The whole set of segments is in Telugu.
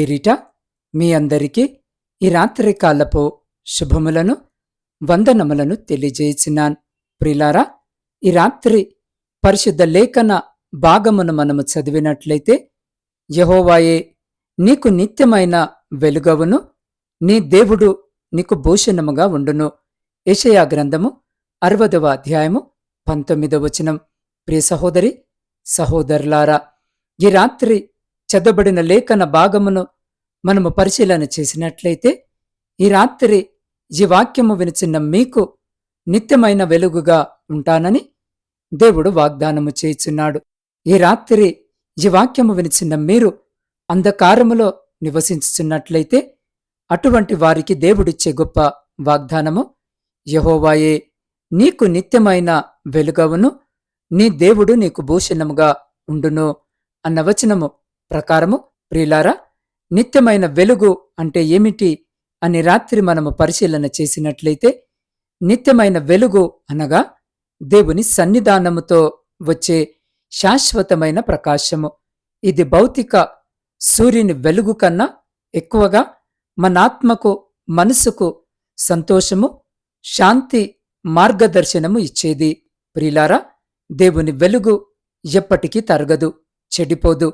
పేరిట మీ అందరికీ ఈ రాత్రి కాలపు శుభములను వందనములను తెలియజేసినాన్. ప్రిలారా ఈ రాత్రి పరిశుద్ధ లేఖన భాగమును మనము చదివినట్లయితే యహోవాయే నీకు నిత్యమైన వెలుగవును నీ దేవుడు నీకు భూషణముగా ఉండును. యషయా గ్రంథము అరవదవ అధ్యాయము పంతొమ్మిదవ వచనం. ప్రియ సహోదరి సహోదరులారా ఈ రాత్రి చదబడిన లేఖన భాగమును మనము పరిశీలన చేసినట్లయితే ఈ రాత్రి ఈ వాక్యము వినిచిన్న మీకు నిత్యమైన వెలుగుగా ఉంటానని దేవుడు వాగ్దానము చేయుచున్నాడు. ఈ రాత్రి ఈ వాక్యము వినిచిన్న మీరు అంధకారములో నివసించుచున్నట్లయితే అటువంటి వారికి దేవుడిచ్చే గొప్ప వాగ్దానము యహోవాయే నీకు నిత్యమైన వెలుగవును నీ దేవుడు నీకు భూషణముగా ఉండును అన్న వచనము ప్రకారము ప్రియులారా నిత్యమైన వెలుగు అంటే ఏమిటి అని రాత్రి మనము పరిశీలన చేసినట్లయితే నిత్యమైన వెలుగు అనగా దేవుని సన్నిధానముతో వచ్చే శాశ్వతమైన ప్రకాశము. ఇది భౌతిక సూర్యుని వెలుగు కన్నా ఎక్కువగా మన ఆత్మకు మనసుకు సంతోషము శాంతి మార్గదర్శనము ఇచ్చేది. ప్రిలారా దేవుని వెలుగు ఎప్పటికీ తరగదు చెడిపోదు.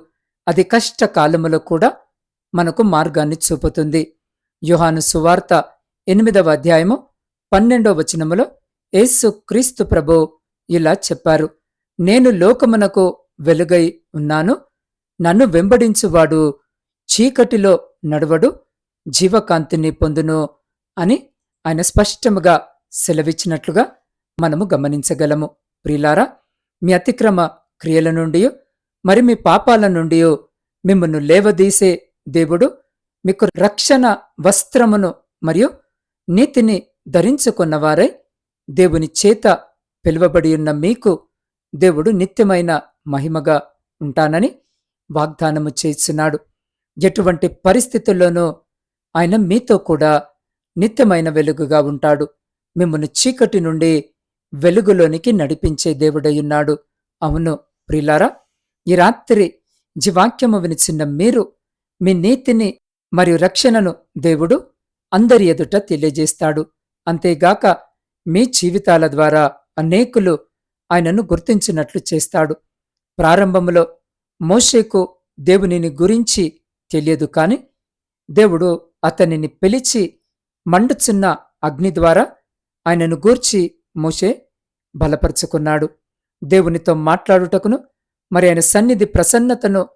అది కష్టకాలములో కూడా మనకు మార్గాన్ని చూపుతుంది. యుహాను సువార్త ఎనిమిదవ అధ్యాయము పన్నెండవ వచనములో యేసు క్రీస్తు ప్రభు ఇలా చెప్పారు. నేను లోకమునకు వెలుగై ఉన్నాను. నన్ను వెంబడించువాడు చీకటిలో నడవడు జీవకాంతిని పొందును అని ఆయన స్పష్టముగా సెలవిచ్చినట్లుగా మనము గమనించగలము. ప్రిలారా మీ అతిక్రమ క్రియల నుండి మరి మీ పాపాల నుండి మిమ్మల్ని లేవదీసే దేవుడు మీకు రక్షణ వస్త్రమును మరియు నీతిని ధరించుకున్నవారై దేవుని చేత పిలువబడి ఉన్న మీకు దేవుడు నిత్యమైన మహిమగా ఉంటానని వాగ్దానము చేస్తున్నాడు. ఎటువంటి పరిస్థితుల్లోనూ ఆయన మీతో కూడా నిత్యమైన వెలుగుగా ఉంటాడు. మిమ్మల్ని చీకటి నుండి వెలుగులోనికి నడిపించే దేవుడయ్యున్నాడు అవును ప్రిలారా ఈ రాత్రి జీవాక్యము వినిచిన్న మీరు మీ నీతిని మరియు రక్షణను దేవుడు అందరి ఎదుట తెలియజేస్తాడు. అంతేగాక మీ జీవితాల ద్వారా అనేకులు ఆయనను గుర్తించినట్లు చేస్తాడు. ప్రారంభములో మోషేకు దేవునిని గురించి తెలియదు కాని దేవుడు అతనిని పిలిచి మండుచున్న అగ్ని ద్వారా ఆయనను గూర్చి మోషే బలపరుచుకున్నాడు. దేవునితో మాట్లాడుటకును మరి ఆయన సన్నిధి ప్రసన్నతను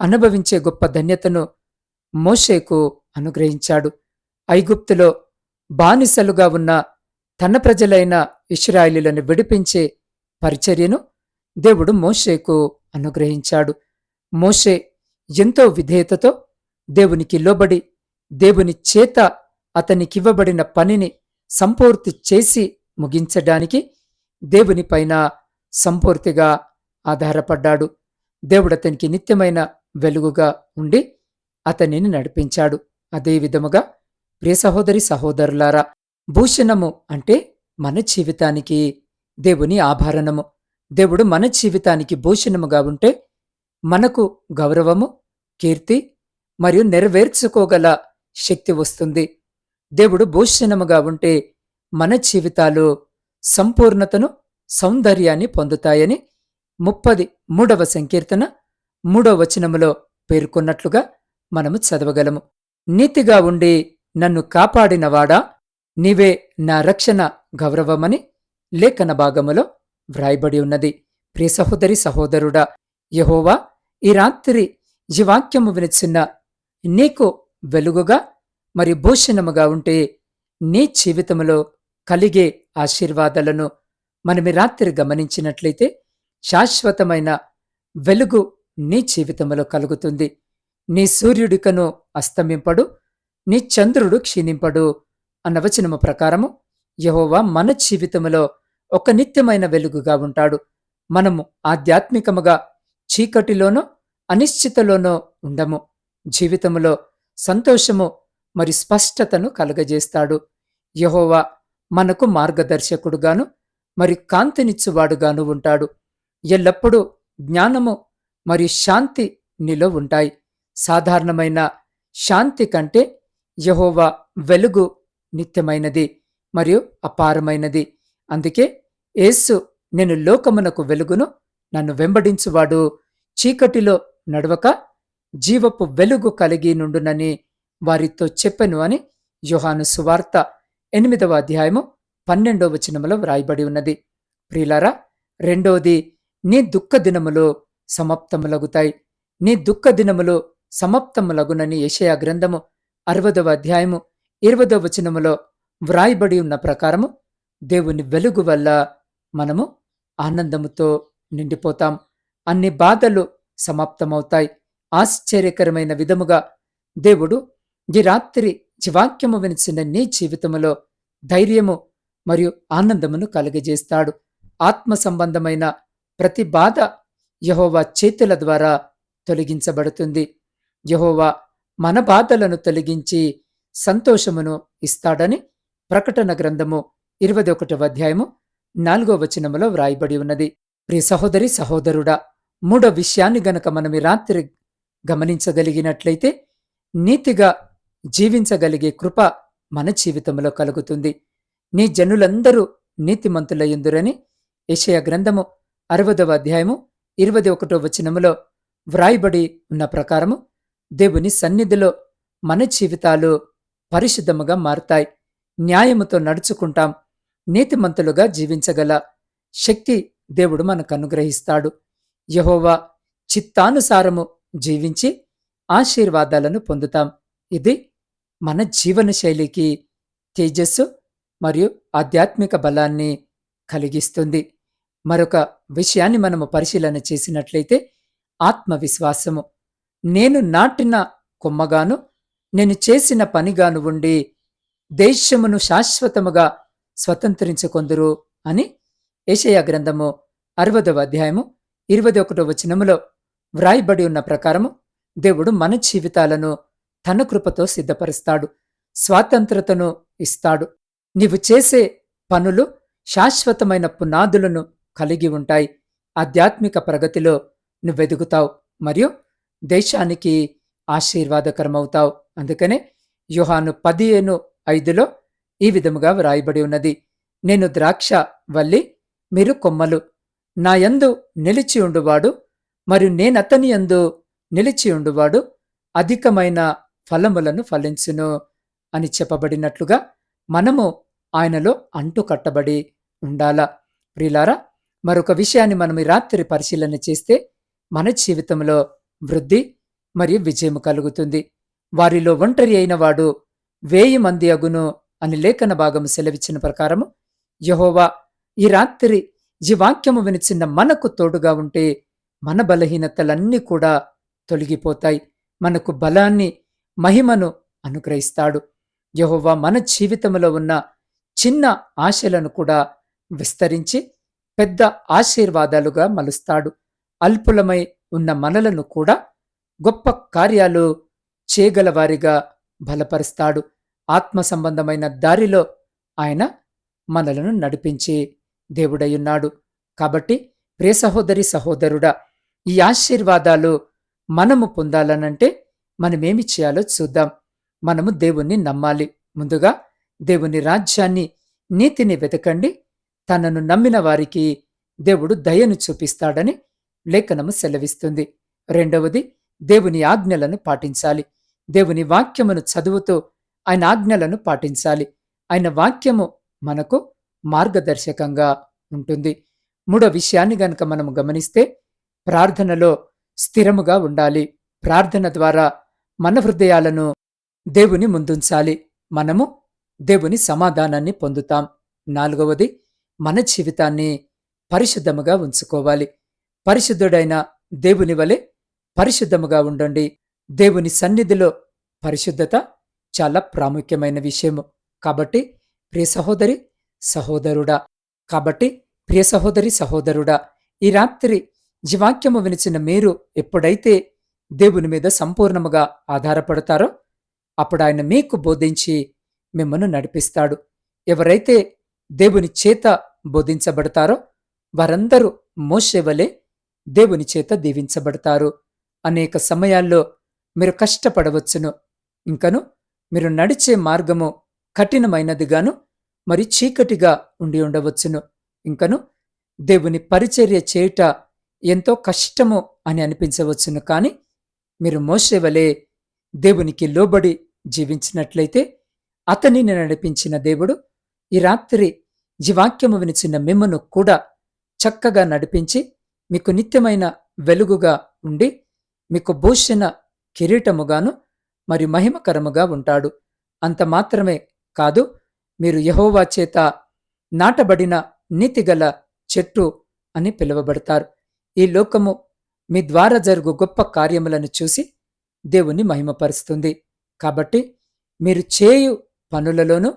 అనుభవించే గొప్ప ధన్యతను మోషేకు అనుగ్రహించాడు. ఐగుప్తులో బానిసలుగా ఉన్న తన ప్రజలైన ఇస్రాయిలీలను విడిపించే పరిచర్యను దేవుడు మోషేకు అనుగ్రహించాడు. మోషే ఎంతో విధేయతతో దేవునికి లోబడి దేవుని చేత అతనికివ్వబడిన పనిని సంపూర్తి చేసి ముగించడానికి దేవునిపైన సంపూర్తిగా ఆధారపడ్డాడు. దేవుడు అతనికి నిత్యమైన వెలుగుగా ఉండి అతనిని నడిపించాడు. అదే విధముగా ప్రియ సహోదరి సహోదరులారా భూషణము అంటే మన జీవితానికి దేవుని ఆభరణము. దేవుడు మన జీవితానికి భూషణముగా ఉంటే మనకు గౌరవము కీర్తి మరియు నెరవేర్చుకోగల శక్తి వస్తుంది. దేవుడు భూషణముగా ఉంటే మన జీవితాలు సంపూర్ణతను సౌందర్యాన్ని పొందుతాయని ముప్పది మూడవ సంకీర్తన మూడవ వచనములో పేర్కొన్నట్లుగా మనము చదవగలము. నీతిగా ఉండి నన్ను కాపాడినవాడా? నీవే నా రక్షణ గౌరవమని లేఖన భాగములో వ్రాయబడి ఉన్నది. ప్రియ సహోదరి సహోదరుడా యహోవా ఈ రాత్రి ఈ వాక్యము వినిచిన్న నీకు వెలుగుగా మరి భూషణముగా ఉంటే నీ జీవితములో కలిగే ఆశీర్వాదాలను మనమి రాత్రి గమనించినట్లయితే శాశ్వతమైన వెలుగు నీ జీవితంలో కలుగుతుంది. నీ సూర్యుడికను అస్తమింపడు నీ చంద్రుడు క్షీణింపడు అన్న వచనము ప్రకారము యహోవా మన జీవితములో ఒక నిత్యమైన వెలుగుగా ఉంటాడు. మనము ఆధ్యాత్మికముగా చీకటిలోనో అనిశ్చితలోనో ఉండము. జీవితములో సంతోషము మరి స్పష్టతను కలగజేస్తాడు. యహోవా మనకు మార్గదర్శకుడుగాను మరి కాంతినిచ్చువాడుగాను ఉంటాడు. ఎల్లప్పుడూ జ్ఞానము మరియు శాంతి నీలో ఉంటాయి. సాధారణమైన శాంతి కంటే యహోవా వెలుగు నిత్యమైనది మరియు అపారమైనది. అందుకే యేసు నేను లోకమునకు వెలుగును నన్ను వెంబడించువాడు. చీకటిలో నడవక జీవపు వెలుగు కలిగి నుండునని వారితో చెప్పెను అని యోహాను సువార్త ఎనిమిదవ అధ్యాయము పన్నెండవ వచనములో వ్రాయబడి ఉన్నది. ప్రియులారా రెండోది నీ దుఃఖ దినములు సమాప్తములగుతాయి. నీ దుఃఖ దినములు సమాప్తములగునని యషయా గ్రంథము అరవదవ అధ్యాయము ఇరవదవ వచనములో వ్రాయబడి ఉన్న ప్రకారము దేవుని వెలుగు వల్ల మనము ఆనందముతో నిండిపోతాం. అన్ని బాధలు సమాప్తమవుతాయి. ఆశ్చర్యకరమైన విధముగా దేవుడు ఈ రాత్రి జీవాక్యము వినిచిన నీ జీవితములో ధైర్యము మరియు ఆనందమును కలుగజేస్తాడు. ఆత్మ సంబంధమైన ప్రతి బాధ యహోవా చేతుల ద్వారా తొలగించబడుతుంది. యహోవా మన బాధలను తొలగించి సంతోషమును ఇస్తాడని ప్రకటన గ్రంథము ఇరవై ఒకటవ అధ్యాయము నాలుగో వచనములో వ్రాయబడి ఉన్నది. ప్రియ సహోదరి సహోదరుడా మూడో విషయాన్ని గనక మనం ఈ రాత్రి గమనించగలిగినట్లయితే నీతిగా జీవించగలిగే కృప మన జీవితంలో కలుగుతుంది. నీ జనులందరూ నీతిమంతులయ్యుందురని యషయ గ్రంథము అరవదవ అధ్యాయము ఇరవై ఒకటో వచనములో వ్రాయబడి ఉన్న ప్రకారము దేవుని సన్నిధిలో మన జీవితాలు పరిశుద్ధముగా మారతాయి. న్యాయముతో నడుచుకుంటాం. నీతిమంతులుగా జీవించగల శక్తి దేవుడు మనకు అనుగ్రహిస్తాడు. యహోవా చిత్తానుసారము జీవించి ఆశీర్వాదాలను పొందుతాం. ఇది మన జీవన శైలికి తేజస్సు మరియు ఆధ్యాత్మిక బలాన్ని కలిగిస్తుంది. మరొక విషయాన్ని మనము పరిశీలన చేసినట్లయితే ఆత్మవిశ్వాసము. నేను నాటిన కొమ్మగాను నేను చేసిన పనిగాను ఉండి దేశమును శాశ్వతముగా స్వతంత్రించుకొందురు అని ఏషయా గ్రంథము అరవదవ అధ్యాయము ఇరవై ఒకటో వచనములో వ్రాయబడి ఉన్న ప్రకారము దేవుడు మన జీవితాలను తన కృపతో సిద్ధపరుస్తాడు స్వాతంత్రతను ఇస్తాడు. నీవు చేసే పనులు శాశ్వతమైన పునాదులను కలిగి ఉంటాయి. ఆధ్యాత్మిక ప్రగతిలో నువ్వెదుగుతావు మరియు దేశానికి ఆశీర్వాదకరమవుతావు. అందుకనే యుహాను పదిహేను ఐదులో ఈ విధముగా వ్రాయబడి ఉన్నది. నేను ద్రాక్ష వల్లి మీరు కొమ్మలు. నా యందు నిలిచి ఉండువాడు మరియు నేనతని యందు నిలిచి ఉండువాడు అధికమైన ఫలములను ఫలించును అని చెప్పబడినట్లుగా మనము ఆయనలో అంటు కట్టబడి ఉండాలా? ప్రిలారా మరొక విషయాన్ని మనం ఈ రాత్రి పరిశీలన చేస్తే మన జీవితంలో వృద్ధి మరియు విజయం కలుగుతుంది. వారిలో ఒంటరి అయిన వాడు వేయి మంది అగును అని లేఖన భాగం సెలవిచ్చిన ప్రకారము యహోవా ఈ రాత్రి ఈ వాక్యము వినిచిన్న మనకు తోడుగా ఉంటే మన బలహీనతలన్నీ కూడా తొలగిపోతాయి. మనకు బలాన్ని మహిమను అనుగ్రహిస్తాడు. యహోవా మన జీవితంలో ఉన్న చిన్న ఆశలను కూడా విస్తరించి పెద్ద ఆశీర్వాదాలుగా మలుస్తాడు. అల్పులమై ఉన్న మనలను కూడా గొప్ప కార్యాలు చేయగలవారిగా బలపరుస్తాడు. ఆత్మ సంబంధమైన దారిలో ఆయన మనలను నడిపించి దేవుడయ్యున్నాడు. కాబట్టి ప్రియ సహోదరి సహోదరుడా ఈ ఆశీర్వాదాలు మనము పొందాలనంటే మనమేమి చేయాలో చూద్దాం. మనము దేవుణ్ణి నమ్మాలి. ముందుగా దేవుని రాజ్యాన్ని నీతిని వెతకండి. తనను నమ్మిన వారికి దేవుడు దయను చూపిస్తాడని లేఖనము సెలవిస్తుంది. రెండవది దేవుని ఆజ్ఞలను పాటించాలి. దేవుని వాక్యమును చదువుతూ ఆయన ఆజ్ఞలను పాటించాలి. ఆయన వాక్యము మనకు మార్గదర్శకంగా ఉంటుంది. మూడో విషయాన్ని గనక మనము గమనిస్తే ప్రార్థనలో స్థిరముగా ఉండాలి. ప్రార్థన ద్వారా మన హృదయాలను దేవుని ముందుంచాలి. మనము దేవుని సమాధానాన్ని పొందుతాం. నాలుగవది మన జీవితాన్ని పరిశుద్ధముగా ఉంచుకోవాలి. పరిశుద్ధుడైన దేవుని వలె పరిశుద్ధముగా ఉండండి. దేవుని సన్నిధిలో పరిశుద్ధత చాలా ప్రాముఖ్యమైన విషయము. కాబట్టి ప్రియ సహోదరి సహోదరుడా కాబట్టి ప్రియ సహోదరి సహోదరుడా ఈ రాత్రి జీవాక్యము వినిచిన మీరు ఎప్పుడైతే దేవుని మీద సంపూర్ణముగా ఆధారపడతారో అప్పుడు ఆయన మీకు బోధించి మిమ్మల్ని నడిపిస్తాడు. ఎవరైతే దేవుని చేత బోధించబడతారో వారందరూ మోషేవలే దేవుని చేత దీవించబడతారు. అనేక సమయాల్లో మీరు కష్టపడవచ్చును. ఇంకను మీరు నడిచే మార్గము కఠినమైనదిగాను మరి చీకటిగా ఉండి ఉండవచ్చును. ఇంకను దేవుని పరిచర్య చేయుట ఎంతో కష్టము అని అనిపించవచ్చును. కానీ మీరు మోసేవలే దేవునికి లోబడి జీవించినట్లయితే అతనిని నడిపించిన దేవుడు ఈ రాత్రి జీవాక్యము వినిచిన మిమ్మను కూడా చక్కగా నడిపించి మీకు నిత్యమైన వెలుగుగా ఉండి మీకు భూషణ కిరీటముగాను మరి మహిమకరముగా ఉంటాడు. అంత మాత్రమే కాదు మీరు యహోవా చేత నాటబడిన నీతిగల చెట్టు అని పిలువబడతారు. ఈ లోకము మీ ద్వారా జరుగు గొప్ప కార్యములను చూసి దేవుని మహిమపరుస్తుంది. కాబట్టి మీరు చేయు పనులలోనూ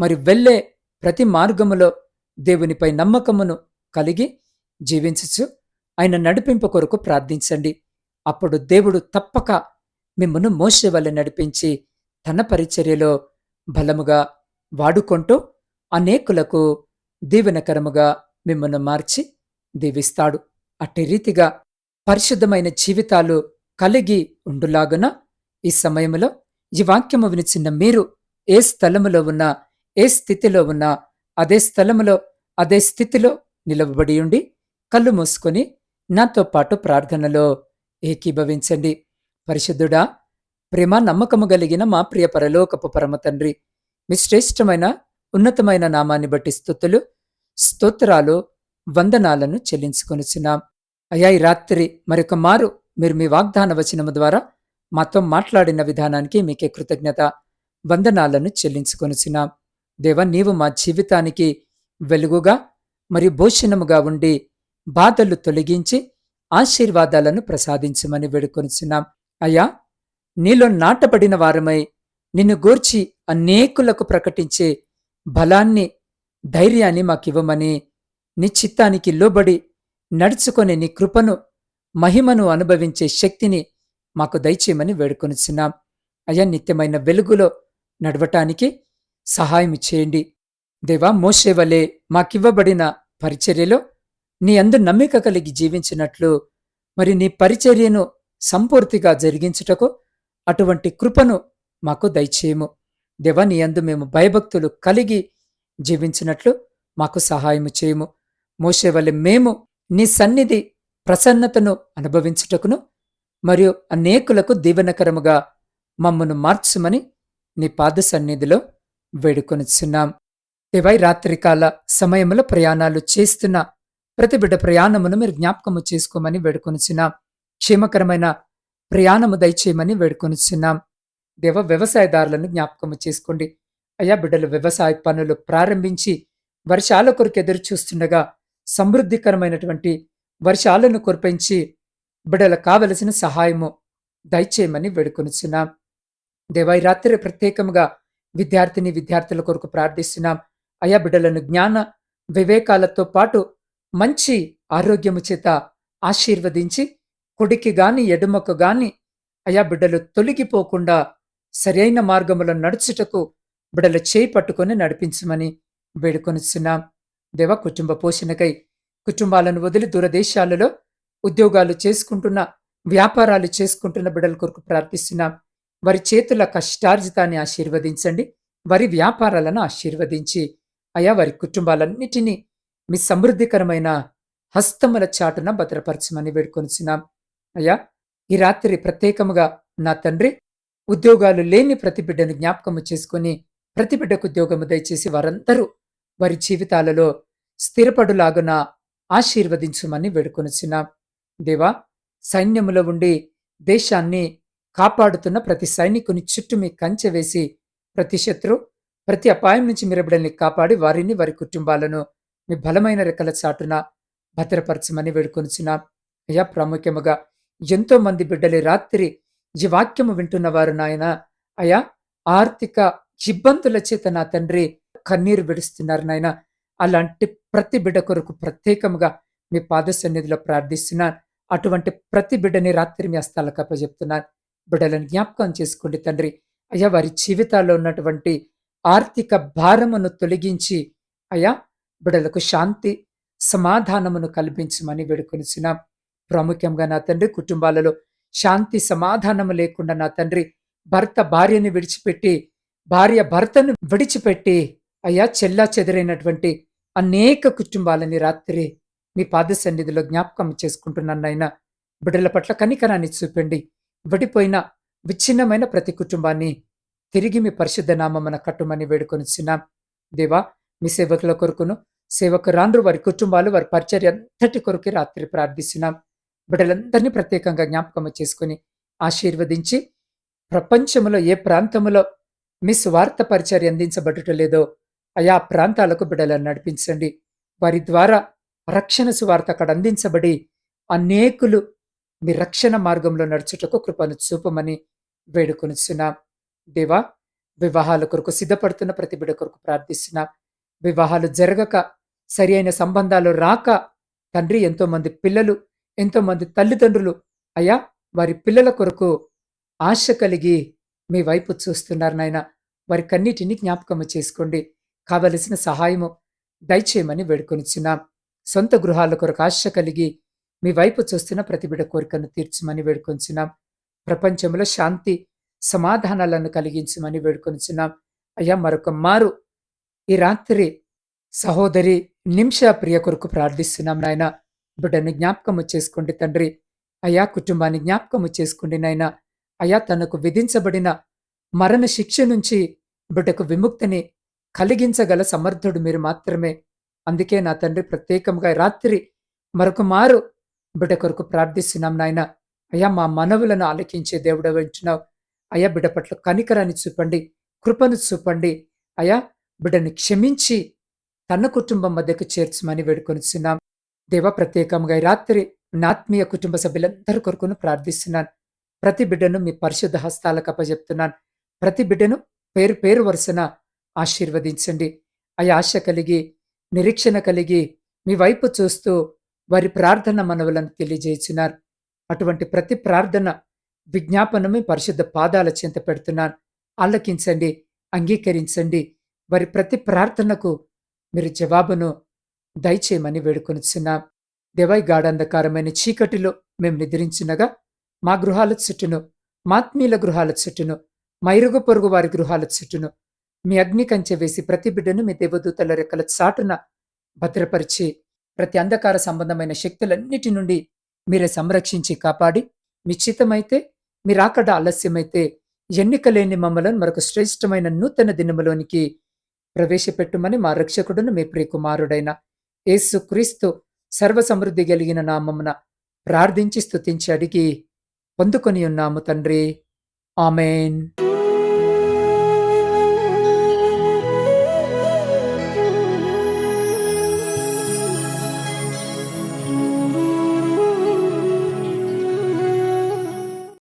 మరి వెళ్ళే ప్రతి మార్గములో దేవునిపై నమ్మకమును కలిగి జీవించచ్చు. ఆయన నడిపింపు కొరకు ప్రార్థించండి. అప్పుడు దేవుడు తప్పక మిమ్మను మోసే వల్ల నడిపించి తన పరిచర్యలో బలముగా వాడుకుంటూ అనేకులకు దీవెనకరముగా మిమ్మల్ని మార్చి దీవిస్తాడు. అట్టి రీతిగా పరిశుద్ధమైన జీవితాలు కలిగి ఉండులాగున ఈ సమయంలో ఈ వాక్యము వినిచిన మీరు ఏ స్థలములో ఉన్నా ఏ స్థితిలో ఉన్నా అదే స్థలములో అదే స్థితిలో నిలవబడి ఉండి కళ్ళు మూసుకొని నాతో పాటు ప్రార్థనలో ఏకీభవించండి. పరిశుద్ధుడా ప్రేమ నమ్మకము కలిగిన మా ప్రియ పరలోకపు పరమ తండ్రి మీ శ్రేష్టమైన ఉన్నతమైన నామాన్ని బట్టి స్థుతులు స్తోత్రాలు వందనాలను చెల్లించుకొనిచున్నాం. అయ్యా ఈ రాత్రి మరొక మారు మీరు మీ వాగ్దాన వచనము ద్వారా మాతో మాట్లాడిన విధానానికి మీకే కృతజ్ఞత వందనాలను చెల్లించుకొనిచున్నాం. దేవ నీవు మా జీవితానికి వెలుగుగా మరియు భోషణముగా ఉండి బాధలు తొలగించి ఆశీర్వాదాలను ప్రసాదించమని వేడుకొనిచున్నాం. అయ్యా నీలో నాటబడిన వారమై నిన్ను గూర్చి అనేకులకు ప్రకటించే బలాన్ని ధైర్యాన్ని మాకివ్వమని నీ చిత్తానికి లోబడి నడుచుకొని నీ కృపను మహిమను అనుభవించే శక్తిని మాకు దయచేయమని వేడుకొనిచున్నాం. అయ్యా నిత్యమైన వెలుగులో నడవటానికి సహాయం చేయండి దేవా మోసేవలే మాకివ్వబడిన పరిచర్యలో నీ అందు నమ్మిక కలిగి జీవించినట్లు మరి నీ పరిచర్యను సంపూర్తిగా జరిగించుటకు అటువంటి కృపను మాకు దయచేయము. దేవా నీ అందు మేము భయభక్తులు కలిగి జీవించినట్లు మాకు సహాయము చేయము. మోసేవలె మేము నీ సన్నిధి ప్రసన్నతను అనుభవించుటకును మరియు అనేకులకు దీవెనకరముగా మమ్మను మార్చుమని నీ పాద సన్నిధిలో వేడుకొనిచున్నాం. దేవై రాత్రికాల సమయంలో ప్రయాణాలు చేస్తున్న ప్రతి బిడ్డ ప్రయాణమును మీరు జ్ఞాపకము చేసుకోమని వేడుకొనిచున్నాం. క్షేమకరమైన ప్రయాణము దయచేయమని వేడుకొనిచున్నాం. దేవ వ్యవసాయదారులను జ్ఞాపకము చేసుకోండి. అయ్యా బిడ్డలు వ్యవసాయ పనులు ప్రారంభించి వర్షాల కొరకు ఎదురు చూస్తుండగా సమృద్ధికరమైనటువంటి వర్షాలను కురిపించి బిడ్డలకు కావలసిన సహాయము దయచేయమని వేడుకొనిచున్నాం. దేవాయి రాత్రి ప్రత్యేకముగా విద్యార్థిని విద్యార్థుల కొరకు ప్రార్థిస్తున్నాం. అయా బిడ్డలను జ్ఞాన వివేకాలతో పాటు మంచి ఆరోగ్యము చేత ఆశీర్వదించి కుడికి గాని ఎడుమకు గాని అయా బిడ్డలు తొలగిపోకుండా సరైన మార్గములో నడుచుటకు బిడ్డలు చేయి పట్టుకొని నడిపించమని వేడుకొనిస్తున్నాం దేవ కుటుంబ పోషణకై కుటుంబాలను వదిలి దూరదేశాలలో ఉద్యోగాలు చేసుకుంటున్న వ్యాపారాలు చేసుకుంటున్న బిడ్డల కొరకు ప్రార్థిస్తున్నాం. వారి చేతుల కష్టార్జితాన్ని ఆశీర్వదించండి. వారి వ్యాపారాలను ఆశీర్వదించి అయా వారి కుటుంబాలన్నిటినీ మీ సమృద్ధికరమైన హస్తముల చాటున భద్రపరచమని వేడుకొనిచున్నాం. అయ్యా ఈ రాత్రి ప్రత్యేకముగా నా తండ్రి ఉద్యోగాలు లేని ప్రతి బిడ్డను జ్ఞాపకము చేసుకుని ప్రతి బిడ్డకు ఉద్యోగము దయచేసి వారందరూ వారి జీవితాలలో స్థిరపడులాగున ఆశీర్వదించుమని వేడుకొనిచున్నాం. దేవా సైన్యములో ఉండి దేశాన్ని కాపాడుతున్న ప్రతి సైనికుని చుట్టూ మీ కంచె వేసి ప్రతి శత్రు ప్రతి అపాయం నుంచి మీరు కాపాడి వారిని వారి కుటుంబాలను మీ బలమైన రెక్కల చాటున భద్రపరచమని వేడుకొనిచున్నాం. అయ్యా ప్రాముఖ్యముగా ఎంతో మంది బిడ్డలే రాత్రి ఈ వాక్యము వింటున్నవారు నాయన. అయా ఆర్థిక ఇబ్బందుల చేత నా తండ్రి కన్నీరు విడుస్తున్నారు నాయన. అలాంటి ప్రతి బిడ్డ కొరకు ప్రత్యేకముగా మీ పాద సన్నిధిలో ప్రార్థిస్తున్నాను. అటువంటి ప్రతి బిడ్డని రాత్రి మీ హస్తాలకు అప్పచెప్తున్నాను బిడ్డలను జ్ఞాపకం చేసుకోండి తండ్రి. అయ్యా వారి జీవితాల్లో ఉన్నటువంటి ఆర్థిక భారమును తొలగించి అయ్యా బిడలకు శాంతి సమాధానమును కల్పించమని వేడుకొనిచున్నాం. ప్రాముఖ్యంగా నా తండ్రి కుటుంబాలలో శాంతి సమాధానము లేకుండా నా తండ్రి భర్త భార్యను విడిచిపెట్టి భార్య భర్తను విడిచిపెట్టి అయ్యా చెల్లా చెదిరైనటువంటి అనేక కుటుంబాలని రాత్రి మీ పాద సన్నిధిలో జ్ఞాపకం చేసుకుంటున్నాను నాయన. బిడ్డల పట్ల కనికరాన్ని చూపండి. విడిపోయిన విచ్ఛిన్నమైన ప్రతి కుటుంబాన్ని తిరిగి మీ పరిశుద్ధ నామమున కట్టుమని వేడుకొనిచున్నాం. దేవా మీ సేవకుల కొరకును సేవకురాండ్రు వారి కుటుంబాలు వారి పరిచర్య అంతటి కొరకు రాత్రి ప్రార్థిస్తున్నాం. బిడ్డలందరినీ ప్రత్యేకంగా జ్ఞాపకం చేసుకుని ఆశీర్వదించి ప్రపంచంలో ఏ ప్రాంతంలో మీ స్వార్థ పరిచర్య అందించబడట లేదో ఆయా ప్రాంతాలకు బిడ్డలను నడిపించండి. వారి ద్వారా రక్షణ సువార్త అక్కడ అందించబడి అనేకులు మీ రక్షణ మార్గంలో నడుచుటకు కృపను చూపమని వేడుకొనిస్తున్నాం దేవా వివాహాల కొరకు సిద్ధపడుతున్న ప్రతి బిడ కొరకు ప్రార్థిస్తున్నాం. వివాహాలు జరగక సరి అయిన సంబంధాలు రాక తండ్రి ఎంతోమంది పిల్లలు ఎంతోమంది తల్లిదండ్రులు అయ్యా వారి పిల్లల కొరకు ఆశ కలిగి మీ వైపు చూస్తున్నారు నాయన. వారి కన్నిటిని జ్ఞాపకము చేసుకోండి. కావలసిన సహాయము దయచేయమని వేడుకొనిచున్నాం. సొంత గృహాల కొరకు ఆశ కలిగి మీ వైపు చూస్తున్న ప్రతిబిడ కోరికను తీర్చమని వేడుకొంచున్నాం. ప్రపంచంలో శాంతి సమాధానాలను కలిగించమని వేడుకొనిచున్నాం అయ్యా మరొక మారు ఈ రాత్రి సహోదరి నిమిష ప్రియ కొరకు ప్రార్థిస్తున్నాం నాయన. బిడ్డను జ్ఞాపకము చేసుకోండి తండ్రి. అయా కుటుంబాన్ని జ్ఞాపకము చేసుకోండి నాయన. అయా తనకు విధించబడిన మరణ శిక్ష నుంచి బిడ్డకు విముక్తిని కలిగించగల సమర్థుడు మీరు మాత్రమే. అందుకే నా తండ్రి ప్రత్యేకంగా రాత్రి మరొక మారు బిడ్డ కొరకు ప్రార్థిస్తున్నాం నాయన. అయ్యా మా మనవులను ఆలకించే దేవుడ వింటున్నావు అయ్యా బిడ్డ పట్ల కనికరాన్ని చూపండి కృపను చూపండి. అయ్యా బిడ్డను క్షమించి తన కుటుంబం మధ్యకు చేర్చమని వేడుకొనిస్తున్నాం దేవ ప్రత్యేకంగా రాత్రి రాత్రి నాత్మీయ కుటుంబ సభ్యులందరి కొరకును ప్రార్థిస్తున్నాను. ప్రతి బిడ్డను మీ పరిశుద్ధ హస్తాలకు అప్పజెప్తున్నాను. ప్రతి బిడ్డను పేరు పేరు వరుసన ఆశీర్వదించండి. అయ్యా ఆశ కలిగి నిరీక్షణ కలిగి మీ వైపు చూస్తూ వారి ప్రార్థన మనవులను తెలియజేస్తున్నారు అటువంటి ప్రతి ప్రార్థన విజ్ఞాపనమే పరిశుద్ధ పాదాల చింత పెడుతున్నాను. ఆలకించండి అంగీకరించండి. వారి ప్రతి ప్రార్థనకు మీరు జవాబును దయచేయమని వేడుకొనిచున్నాం. దేవై గాఢంధకారమైన చీకటిలో మేము నిద్రించినగా మా గృహాల చుట్టూను మాత్మీల గృహాల చుట్టూను మైరుగు పొరుగు వారి గృహాల చుట్టూను మీ అగ్ని కంచె వేసి ప్రతి బిడ్డను మీ దేవదూతల రెక్కల చాటున భద్రపరిచి ప్రతి అంధకార సంబంధమైన శక్తులన్నిటి నుండి మీరే సంరక్షించి కాపాడి మీ చిత్తమైతే మీరాకడ ఆలస్యమైతే ఎన్నిక లేని మమ్మలను మరొక శ్రేష్టమైన నూతన దినములోనికి ప్రవేశపెట్టుమని మా రక్షకుడును మీ ప్రియకుమారుడైన యేసు క్రీస్తు సర్వసమృద్ధి కలిగిన నామమున ప్రార్థించి స్తుతించి అడిగి పొందుకొని ఉన్నాము తండ్రి. ఆమెన్.